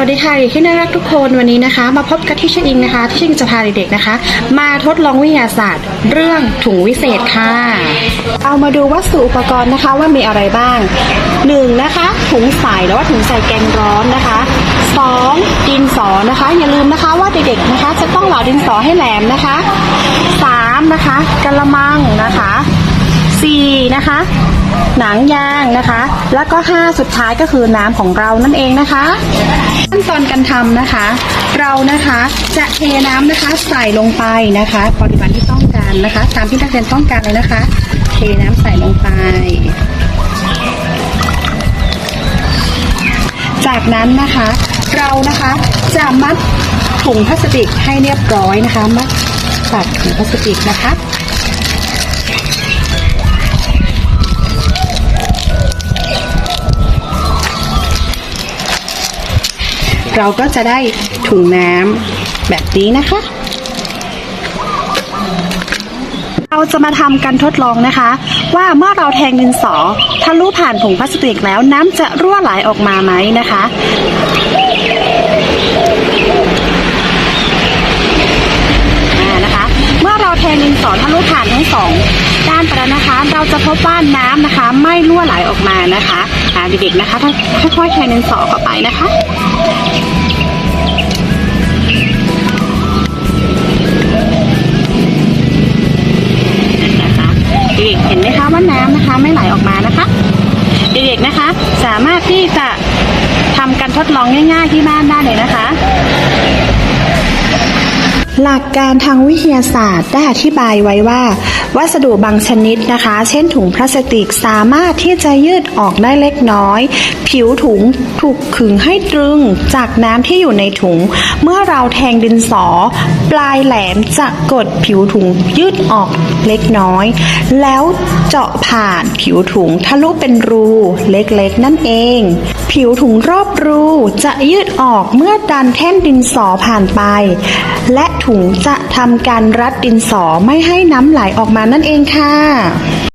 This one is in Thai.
วัสดีค่ะที่น่ารักทุกคนวันนี้นะคะ มาพบกับที่ชอิงนะคะ ที่ชิงจะพาเด็กๆนะคะ มาทดลองวิทยาศาสตร์ เรื่องถุงวิเศษค่ะ เอามาดูวัสดุอุปกรณ์นะคะว่ามีอะไรบ้างหนึ่งนะคะถุงใส่หรือว่าถุงใส่แกงร้อนนะคะสองดินสอนะคะ อย่าลืมนะคะว่าเด็กๆนะคะ จะต้องเหลาดินสอให้แหลมนะคะสามนะคะกระมังนะคะสี่นะคะ หนังยางนะคะ แล้วก็5สุดท้ายก็คือน้ำของเรานั่นเองนะคะขั้นตอนการทำนะคะ เรานะคะจะเทน้ำนะคะใส่ลงไปนะคะปริมาณที่ต้องการนะคะ ตามที่นักเรียนต้องการเลยนะคะ เทน้ำใส่ลงไปจากนั้นนะคะ เรานะคะจะมัดถุงพลาสติกให้เรียบร้อยนะคะ มัดตัดถุงพลาสติกนะคะ เราก็จะได้ถุงน้ำแบบนี้นะคะ เราจะมาทำการทดลองนะคะ ว่าเมื่อเราแทงดินสอทะลุผ่านถุงพลาสติกแล้วน้ำจะรั่วไหลออกมาไหมนะคะนะคะ เมื่อเราแทงดินสอทะลุผ่านทั้งสอง ไปแล้วนะคะ เราจะพบว่าน้ำนะคะ ไม่รั่วไหลออกมานะคะเด็กๆนะคะถ้าค่อยๆแทงดินสอเข้าไปนะคะเด็กเห็นไหมคะว่าน้ำนะคะไม่ไหลออกมานะคะ เด็กๆนะคะ สามารถที่จะทำการทดลองง่าย ๆ ที่บ้านได้เลยนะคะ หลักการทางวิทยาศาสตร์ได้อธิบายไว้ว่า วัสดุบางชนิดนะคะ เช่นถุงพลาสติกสามารถที่จะยืดออกได้เล็กน้อย ผิวถุงถูกขึงให้ตรึงจากน้ำที่อยู่ในถุง เมื่อเราแทงดินสอ ปลายแหลมจะกดผิวถุงยืดออกเล็กน้อย แล้วเจาะผ่านผิวถุงทะลุเป็นรูเล็กๆ นั่นเอง ผิวถุงรอบรูจะยืดออกเมื่อดันแท่นดินสอผ่านไป และถุงจะทำการรัดดินสอไม่ให้น้ำไหลออกมานั่นเองค่ะ